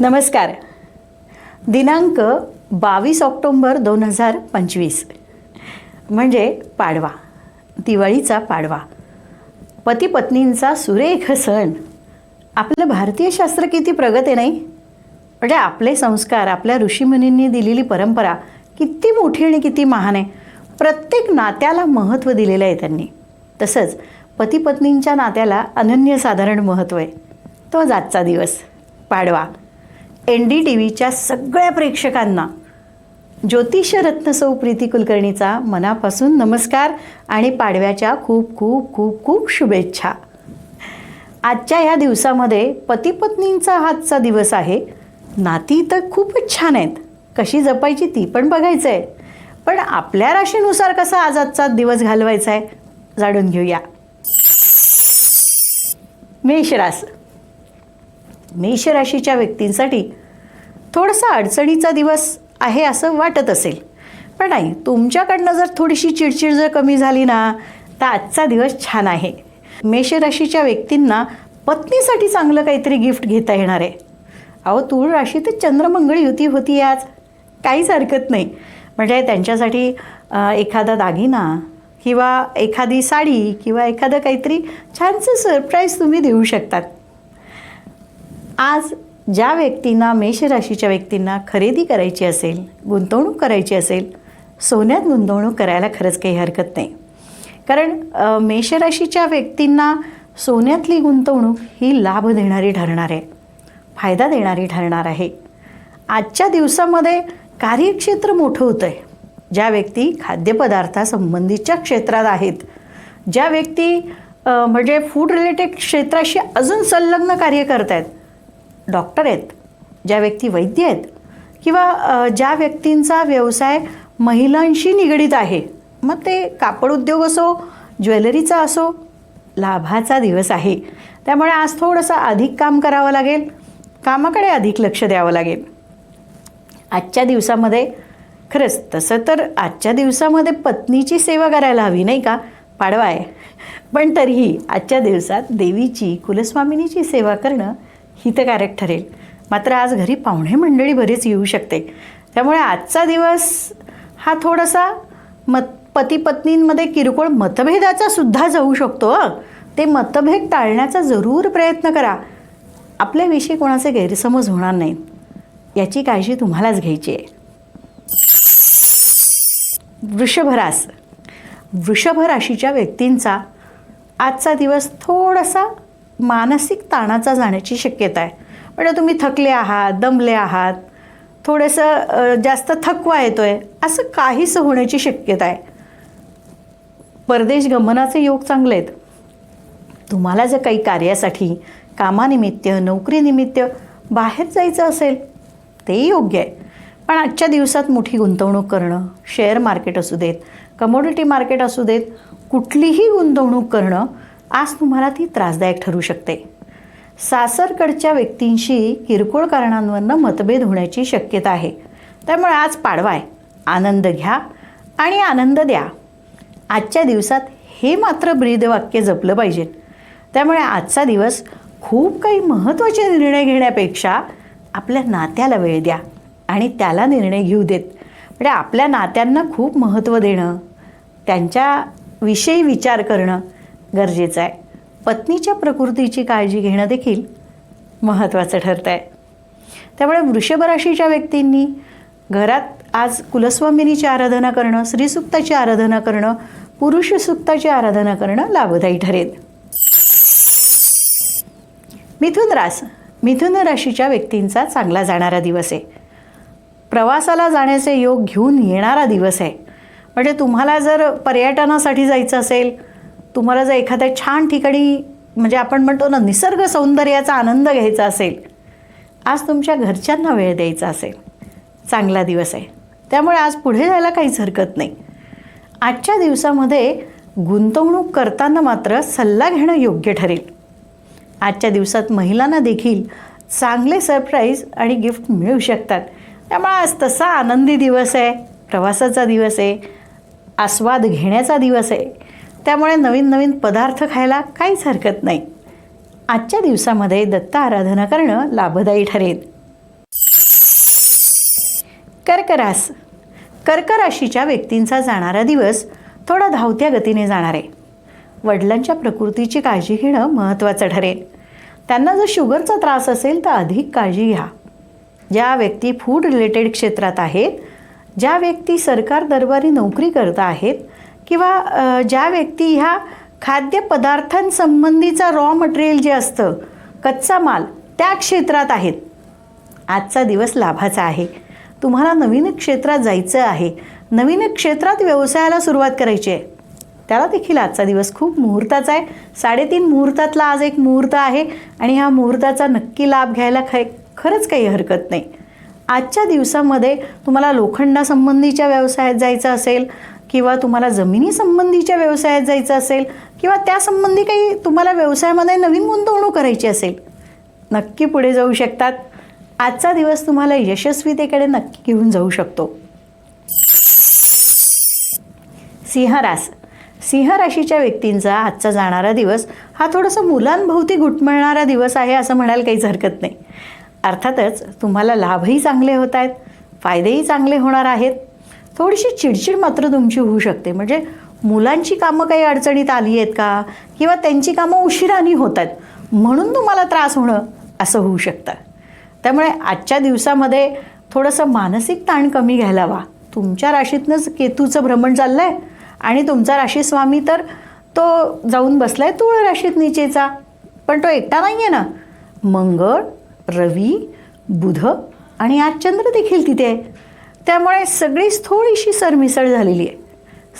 नमस्कार. दिनांक बावीस ऑक्टोंबर दोन हजार पंचवीस. म्हणजे पाडवा. दिवाळीचा पाडवा. पती पत्नींचा सुरेख सण. आपलं भारतीय शास्त्र किती प्रगत आहे नाही? म्हणजे आपले संस्कार आपल्या ऋषीमुनींनी दिलेली परंपरा किती मोठी आणि किती महान आहे. प्रत्येक नात्याला महत्त्व दिलेलं आहे त्यांनी. तसंच पती पत्नींच्या नात्याला अनन्यसाधारण महत्त्व आहे. तो आजचा दिवस. पाडवा. एन डी टी व्हीच्या सगळ्या प्रेक्षकांना ज्योतिष रत्नसौ प्रीती कुलकर्णीचा मनापासून नमस्कार आणि पाडव्याच्या खूप खूप खूप खूप शुभेच्छा. आजच्या ह्या दिवसामध्ये पतीपत्नींचा हातचा दिवस आहे. नाती तर खूपच छान आहेत. कशी जपायची ती पण बघायचं आहे पण आपल्या राशीनुसार कसा आज आजचा दिवस घालवायचा आहे जाणून घेऊया. मेषरास मेष राशीच्या व्यक्तींसाठी थोडासा अडचणीचा दिवस आहे असं वाटत असेल. पण नाही तुमच्याकडनं जर थोडीशी चिडचिड जर कमी झाली ना तर आजचा दिवस छान आहे. मेष राशीच्या व्यक्तींना पत्नीसाठी चांगलं काहीतरी गिफ्ट घेता येणार आहे. अहो तूळ राशी तर चंद्रमंगळ युती होती आज. काहीच हरकत नाही. म्हणजे त्यांच्यासाठी एखादा दागिना किंवा एखादी साडी किंवा एखादं काहीतरी छानसं सरप्राईज तुम्ही देऊ शकतात. आज ज्या व्यक्तींना मेष राशीच्या व्यक्तींना खरेदी करायची असेल गुंतवणूक करायची असेल सोन्यात गुंतवणूक करायला खरंच काही हरकत नाही. कारण मेषराशीच्या मेष राशीच्या व्यक्तींना सोन्यातली गुंतवणूक ही लाभ देणारी ठरणार आहे फायदा देणारी ठरणार आहे. आजच्या दिवसामध्ये कार्यक्षेत्र मोठं होतं आहे ज्या व्यक्ती खाद्यपदार्थासंबंधीच्या क्षेत्रात आहेत ज्या व्यक्ती म्हणजे फूड रिलेटेड क्षेत्राशी अजून संलग्न कार्य करत आहेत डॉक्टर आहेत ज्या व्यक्ती वैद्य आहेत किंवा ज्या व्यक्तींचा व्यवसाय महिलांशी निगडीत आहे मग ते कापड उद्योग असो ज्वेलरीचा असो लाभाचा दिवस आहे. त्यामुळे आज थोडंसं अधिक काम करावं लागेल कामाकडे अधिक लक्ष द्यावं लागेल. आजच्या दिवसामध्ये खरंच तसं तर आजच्या दिवसामध्ये पत्नीची सेवा करायला हवी नाही का? पाडवा आहे. पण तरीही आजच्या दिवसात देवीची कुलस्वामिनीची सेवा करणं हितकारक ठरेल मात्र आज घरी पाहुणे मंडळी बरीच येऊ शकते. त्यामुळे आजचा दिवस हा थोडासा मत पती पत्नींमध्ये किरकोळ मतभेदाचा सुद्धा जाऊ शकतो ते मतभेद टाळण्याचा जरूर प्रयत्न करा. आपल्याविषयी कोणाचे गैरसमज होणार नाहीत. याची काळजी तुम्हालाच घ्यायची आहे. वृषभरास वृषभ राशीच्या व्यक्तींचा आजचा दिवस थोडासा मानसिक ताणाचा जाण्याची शक्यता आहे. म्हणजे तुम्ही थकले आहात दमले आहात थोडंसं जास्त थकवा येतो आहे असं काहीसं होण्याची शक्यता आहे. परदेश गमनाचे योग चांगले आहेत. तुम्हाला जर काही कार्यासाठी कामानिमित्त नोकरीनिमित्त बाहेर जायचं असेल ते योग्य आहे. पण आजच्या दिवसात मोठी गुंतवणूक करणं शेअर मार्केट असू देत कमोडिटी मार्केट असू देत कुठलीही गुंतवणूक करणं आज तुम्हाला ती त्रासदायक ठरू शकते. सासरकडच्या व्यक्तींशी किरकोळ कारणांवरनं मतभेद होण्याची शक्यता आहे. त्यामुळे आज पाडवा आहे आनंद घ्या आणि आनंद द्या. आजच्या दिवसात हे मात्र ब्रीदवाक्य जपलं पाहिजे. त्यामुळे आजचा दिवस खूप काही महत्त्वाचे निर्णय घेण्यापेक्षा आपल्या नात्याला वेळ द्या आणि त्याला निर्णय घेऊ देत. म्हणजे आपल्या नात्यांना खूप महत्त्व देणं त्यांच्याविषयी विचार करणं गरजेचं आहे. पत्नीच्या प्रकृतीची काळजी घेणं देखील महत्त्वाचं ठरतं आहे त्यामुळे वृषभ राशीच्या व्यक्तींनी घरात आज कुलस्वामिनीची आराधना करणं श्रीसुक्ताची आराधना करणं पुरुष सुक्ताची आराधना करणं लाभदायी ठरेल. मिथुन रास मिथुन राशीच्या व्यक्तींचा चांगला जाणारा दिवस आहे. प्रवासाला जाण्याचे योग घेऊन येणारा दिवस आहे. म्हणजे तुम्हाला जर पर्यटनासाठी जायचं असेल तुम्हाला जर एखाद्या छान ठिकाणी म्हणजे आपण म्हणतो ना निसर्ग सौंदर्याचा आनंद घ्यायचा असेल आज तुमच्या घरच्यांना वेळ द्यायचा असेल. चांगला दिवस आहे. त्यामुळे आज पुढे जायला काहीच हरकत नाही. आजच्या दिवसामध्ये गुंतवणूक करताना मात्र सल्ला घेणं योग्य ठरेल. आजच्या दिवसात महिलांना देखील चांगले सरप्राईज आणि गिफ्ट मिळू शकतात. त्यामुळे आज तसा आनंदी दिवस आहे प्रवासाचा दिवस आहे आस्वाद घेण्याचा दिवस आहे. त्यामुळे नवीन नवीन पदार्थ खायला काहीच हरकत नाही. आजच्या दिवसामध्ये दत्त आराधना करणं लाभदायी ठरेल. कर्करास. कर्क राशीच्या व्यक्तींचा जाणारा दिवस थोडा धावत्या गतीने जाणार. आहे वडिलांच्या प्रकृतीची काळजी घेणं महत्त्वाचं ठरेल. त्यांना जर शुगरचा त्रास असेल तर अधिक काळजी घ्या. ज्या व्यक्ती फूड रिलेटेड क्षेत्रात आहेत ज्या व्यक्ती सरकार दरबारी नोकरी करत आहेत किंवा ज्या व्यक्ती ह्या खाद्यपदार्थांसंबंधीचा रॉ मटेरियल जे असतं कच्चा माल त्या क्षेत्रात आहेत. आजचा दिवस लाभाचा आहे. तुम्हाला नवीन क्षेत्रात जायचं आहे. नवीन क्षेत्रात व्यवसायाला सुरुवात करायची आहे. त्याला देखील आजचा दिवस खूप मुहूर्ताचा आहे. साडेतीन मुहूर्तातला आज एक मुहूर्त आहे आणि ह्या मुहूर्ताचा नक्की लाभ घ्यायला ख खरंच काही हरकत नाही. आजच्या दिवसामध्ये तुम्हाला लोखंडासंबंधीच्या व्यवसायात जायचं असेल किंवा तुम्हाला जमिनीसंबंधीच्या व्यवसायात जायचं असेल किंवा त्यासंबंधी काही तुम्हाला व्यवसायामध्ये नवीन गुंतवणूक करायची असेल नक्की पुढे जाऊ शकतात. आजचा दिवस तुम्हाला यशस्वीतेकडे नक्की घेऊन जाऊ शकतो. सिंहरास सिंह राशीच्या व्यक्तींचा आजचा जाणारा दिवस हा थोडासा मुलांभोवती घुटमळणारा दिवस आहे असं म्हणायला काहीच हरकत नाही. अर्थातच तुम्हाला लाभही चांगले होत आहेत फायदेही चांगले होणार आहेत. थोडीशी चिडचिड मात्र तुमची होऊ शकते. म्हणजे मुलांची कामं काही अडचणीत आली आहेत का? किंवा त्यांची कामं उशिरानी होत आहेत. म्हणून तुम्हाला त्रास होणं असं होऊ शकतं. त्यामुळे आजच्या दिवसामध्ये थोडंसं मानसिक ताण कमी घ्यायला हवा तुमच्या राशीतनंच केतूचं भ्रमण चाललं आहे आणि तुमचा राशीस्वामी तर तो जाऊन बसलाय तुळ राशीत निचेचा. पण तो एकटा नाही आहे ना. मंगळ रवी बुध आणि आज चंद्र देखील तिथे आहे. त्यामुळे सगळीच थोडीशी सरमिसळ झालेली आहे.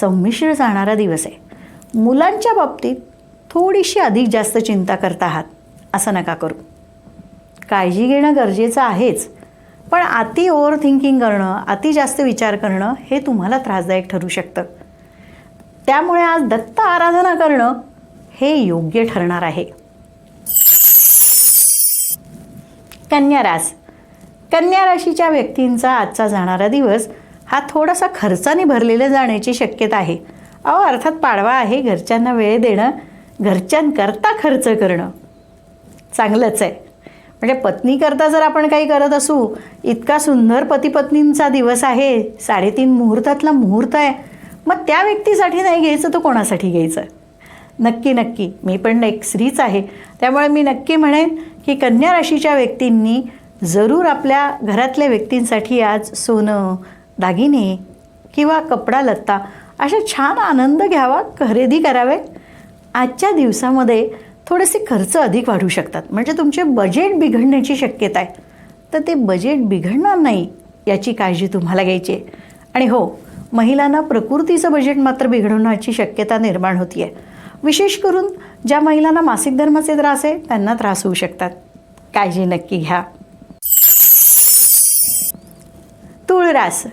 संमिश्र जाणारा दिवस आहे. मुलांच्या बाबतीत थोडीशी अधिक जास्त चिंता करता आहात असं नका करू. काळजी घेणं गरजेचं आहेच पण अति ओव्हर थिंकिंग करणं अति जास्त विचार करणं हे तुम्हाला त्रासदायक ठरू शकतं. त्यामुळे आज दत्त आराधना करणं हे योग्य ठरणार आहे. कन्या रास. कन्या राशीच्या व्यक्तींचा आजचा जाणारा दिवस हा थोडासा खर्चाने भरलेला जाण्याची शक्यता आहे. अहो अर्थात पाडवा आहे घरच्यांना वेळ देणं घरच्यांकरता खर्च करणं. चांगलंच आहे. म्हणजे पत्नीकरता जर आपण काही करत असू इतका सुंदर पतीपत्नींचा दिवस आहे साडेतीन मुहूर्तातला मुहूर्त आहे मग त्या व्यक्तीसाठी नाही घ्यायचं तर कोणासाठी घ्यायचं? नक्की नक्की. मी पण एक स्त्रीच आहे. त्यामुळे मी नक्की म्हणेन की कन्या राशीच्या व्यक्तींनी जरूर आपल्या घरातल्या व्यक्तींसाठी आज सोनं दागिने किंवा कपडा लत्ता अशा छान आनंद घ्यावा खरेदी करावे. आजच्या दिवसामध्ये थोडेसे खर्च अधिक वाढू शकतात. म्हणजे तुमचे बजेट बिघडण्याची शक्यता आहे. तर ते बजेट बिघडणार नाही याची काळजी तुम्हाला घ्यायची आहे. आणि हो महिलांना प्रकृतीचं बजेट मात्र बिघडवण्याची शक्यता निर्माण होती आहे विशेष करून ज्या महिलांना मासिक धर्माचे त्रास आहे त्यांना त्रास होऊ शकतात. काळजी नक्की घ्या. तुळ रास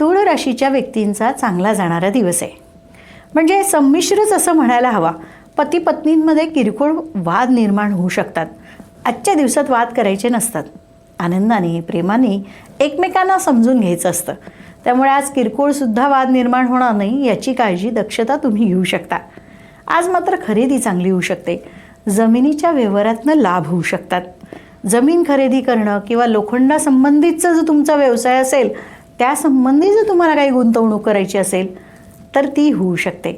तुळ राशीच्या व्यक्तींचा चांगला जाणारा दिवस आहे. म्हणजे संमिश्रच असं म्हणायला हवा. पती पत्नींमध्ये किरकोळ वाद निर्माण होऊ शकतात. आजच्या दिवसात वाद करायचे नसतात. आनंदाने प्रेमाने एकमेकांना समजून घ्यायचं असतं. त्यामुळे आज किरकोळसुद्धा वाद निर्माण होणार नाही याची काळजी दक्षता तुम्ही घेऊ शकता. आज मात्र खरेदी चांगली होऊ शकते. जमिनीच्या व्यवहारातनं लाभ होऊ शकतात. जमीन खरेदी करणं किंवा लोखंडासंबंधीचा जो तुमचा व्यवसाय असेल त्यासंबंधी जर तुम्हाला काही गुंतवणूक करायची असेल तर ती होऊ शकते.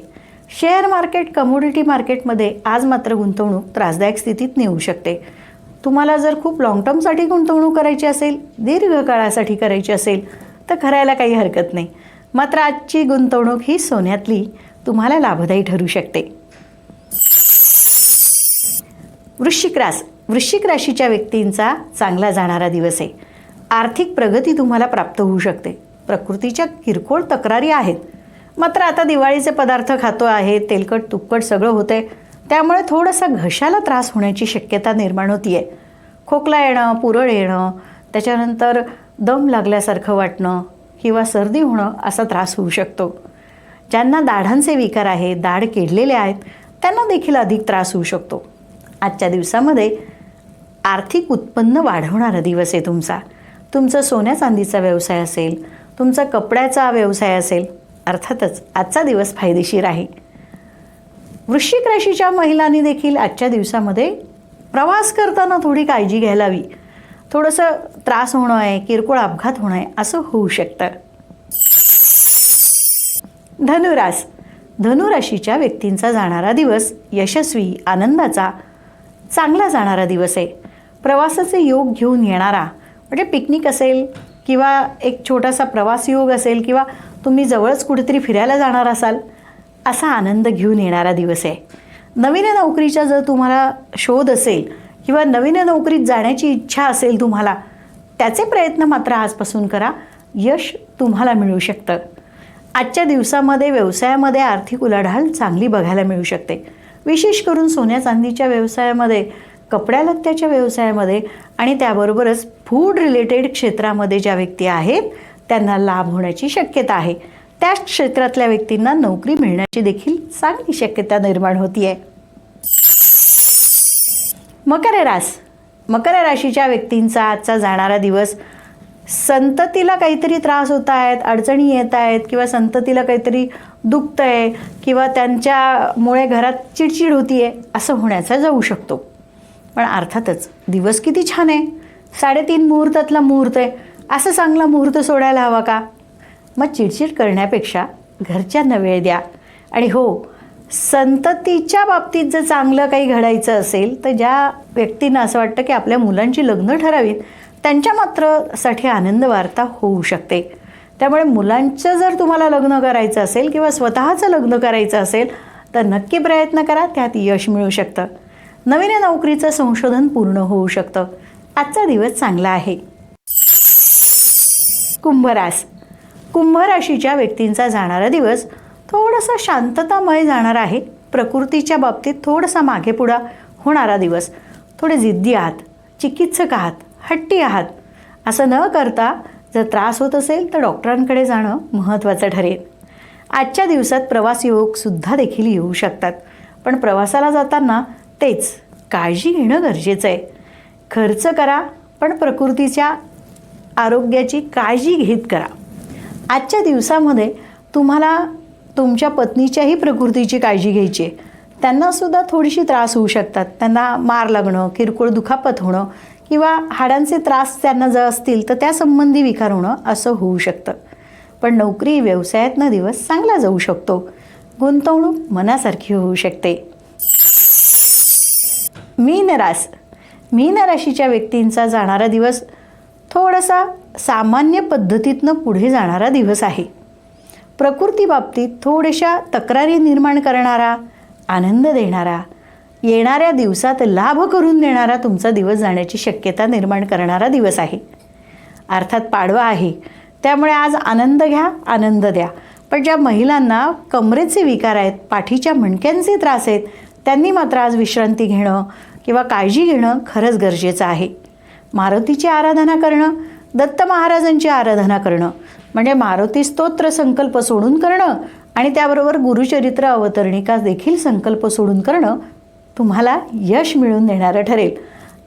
शेअर मार्केट कमोडिटी मार्केटमध्ये आज मात्र गुंतवणूक त्रासदायक स्थितीत नेऊ शकते. तुम्हाला जर खूप लाँग टर्मसाठी गुंतवणूक करायची असेल दीर्घकाळासाठी करायची असेल तर करायला काही हरकत नाही. मात्र आजची गुंतवणूक ही सोन्यातली तुम्हाला लाभदायी ठरू शकते. वृश्चिक रास वृश्चिक राशीच्या व्यक्तींचा चांगला जाणारा दिवस आहे. आर्थिक प्रगती तुम्हाला प्राप्त होऊ शकते. प्रकृतीच्या किरकोळ तक्रारी आहेत. मात्र आता दिवाळीचे पदार्थ खातो आहे तेलकट तुपकट सगळं होतंय. त्यामुळे थोडासा घशाला त्रास होण्याची शक्यता निर्माण होती आहे खोकला येणं पुरळ येणं त्याच्यानंतर दम लागल्यासारखं वाटणं किंवा सर्दी होणं असा त्रास होऊ शकतो. ज्यांना दाढांचे विकार आहे दाढ केडलेले आहेत त्यांना देखील अधिक त्रास होऊ शकतो. आजच्या दिवसामध्ये आर्थिक उत्पन्न वाढवणारा दिवस आहे तुमचा. तुमचा सोन्या चांदीचा व्यवसाय असेल तुमचा कपड्याचा व्यवसाय असेल अर्थातच आजचा दिवस फायदेशीर आहे. वृश्चिक राशीच्या महिलांनी देखील आजच्या दिवसामध्ये प्रवास करताना थोडी काळजी घ्यायला हवी थोडंसं त्रास होणं आहे किरकोळ अपघात होणं आहे असं होऊ शकतं. धनुरास. धनुराशीच्या व्यक्तींचा जाणारा दिवस यशस्वी आनंदाचा चांगला जाणारा दिवस आहे. प्रवासाचे योग घेऊन येणारा म्हणजे पिकनिक असेल किंवा एक छोटासा प्रवास योग असेल किंवा तुम्ही जवळच कुठेतरी फिरायला जाणार असाल असा आनंद घेऊन येणारा दिवस आहे. नवीन नोकरीचा जर तुम्हाला शोध असेल किंवा नवीन नोकरीत जाण्याची इच्छा असेल तुम्हाला त्याचे प्रयत्न मात्र आजपासून करा. यश तुम्हाला मिळू शकतं. आजच्या दिवसामध्ये व्यवसायामध्ये आर्थिक उलाढाल चांगली बघायला मिळू शकते. विशेष करून सोन्या चांदीच्या व्यवसायामध्ये कपड्या लत्त्याच्या व्यवसायामध्ये आणि त्याबरोबरच फूड रिलेटेड क्षेत्रामध्ये ज्या व्यक्ती आहेत त्यांना लाभ होण्याची शक्यता आहे. त्याच क्षेत्रातल्या व्यक्तींना नोकरी मिळण्याची देखील चांगली शक्यता निर्माण होतीये. मकर रास. मकर राशीच्या व्यक्तींचा आजचा जाणारा दिवस संततीला काहीतरी त्रास होत आहेत अडचणी येत आहेत किंवा संततीला काहीतरी दुखतं आहे किंवा त्यांच्यामुळे घरात चिडचिड होती आहे असं होण्याचा जाऊ शकतो. पण अर्थातच दिवस किती छान आहे. साडेतीन मुहूर्तातला मुहूर्त आहे. असं चांगला मुहूर्त सोडायला हवा का? मग चिडचिड करण्यापेक्षा घरच्यांना वेळ द्या. आणि हो संततीच्या बाबतीत जर चांगलं काही घडायचं असेल तर ज्या व्यक्तींना असं वाटतं की आपल्या मुलांची लग्न ठरावीत त्यांच्या मात्रसाठी आनंद वार्ता होऊ शकते. त्यामुळे मुलांचं जर तुम्हाला लग्न करायचं असेल किंवा स्वतःचं लग्न करायचं असेल तर नक्की प्रयत्न करा त्यात यश मिळू शकतं. नवीन नोकरीचं संशोधन पूर्ण होऊ शकतं. आजचा दिवस चांगला आहे. कुंभरास. कुंभराशीच्या व्यक्तींचा जाणारा दिवस थोडासा शांततामय जाणार आहे. प्रकृतीच्या बाबतीत थोडासा मागेपुढा होणारा दिवस. थोडे जिद्दी आहात चिकित्सक आहात हट्टी आहात. असं न करता जर त्रास होत असेल तर डॉक्टरांकडे जाणं महत्त्वाचं ठरेल. आजच्या दिवसात प्रवास योगसुद्धा देखील येऊ शकतात. पण प्रवासाला जाताना तेच काळजी घेणं गरजेचं आहे. खर्च करा पण प्रकृतीच्या आरोग्याची काळजी घेत करा. आजच्या दिवसामध्ये तुम्हाला तुमच्या पत्नीच्याही प्रकृतीची काळजी घ्यायची आहे. त्यांनासुद्धा थोडीशी त्रास होऊ शकतात. त्यांना मार लागणं किरकोळ दुखापत होणं किंवा हाडांचे त्रास त्यांना जर असतील तर त्यासंबंधी विकार होणं असं होऊ शकतं. पण नोकरी व्यवसायातनं दिवस चांगला जाऊ शकतो. गुंतवणूक मनासारखी होऊ शकते. मीन रास. मीन राशीच्या व्यक्तींचा जाणारा दिवस थोडासा सामान्य पद्धतीतनं पुढे जाणारा दिवस आहे. प्रकृती बाबतीत थोड्याशा तक्रारी निर्माण करणारा आनंद देणारा येणाऱ्या दिवसात लाभ करून देणारा तुमचा दिवस जाण्याची शक्यता निर्माण करणारा दिवस आहे. अर्थात पाडवा आहे. त्यामुळे आज आनंद घ्या आनंद द्या. पण ज्या महिलांना कमरेचे विकार आहेत पाठीच्या मणक्यांचे त्रास आहेत त्यांनी मात्र आज विश्रांती घेणं किंवा काळजी घेणं खरंच गरजेचं आहे. मारुतीची आराधना करणं दत्त महाराजांची आराधना करणं म्हणजे मारुती स्तोत्र संकल्प सोडून करणं आणि त्याबरोबर गुरुचरित्र अवतरणिका देखील संकल्प सोडून करणं तुम्हाला यश मिळवून देणारं ठरेल.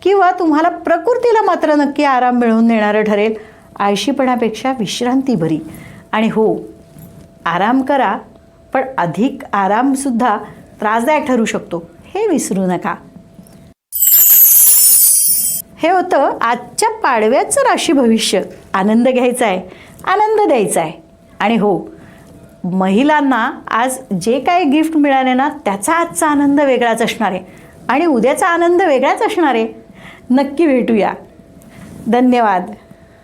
किंवा तुम्हाला प्रकृतीला मात्र नक्की आराम मिळवून देणारं ठरेल. आळशीपणापेक्षा विश्रांती भरी आणि हो आराम करा पण अधिक आरामसुद्धा त्रासदायक ठरू शकतो. हे विसरू नका. हे होतं आजच्या पाडव्याचं राशी भविष्य. आनंद घ्यायचा आहे आनंद द्यायचा आहे आणि हो महिलांना आज जे काही गिफ्ट मिळाले ना त्याचा आजचा आनंद वेगळाच असणार आहे. आणि उद्याचा आनंद वेगळाच असणार आहे. नक्की भेटूया. धन्यवाद.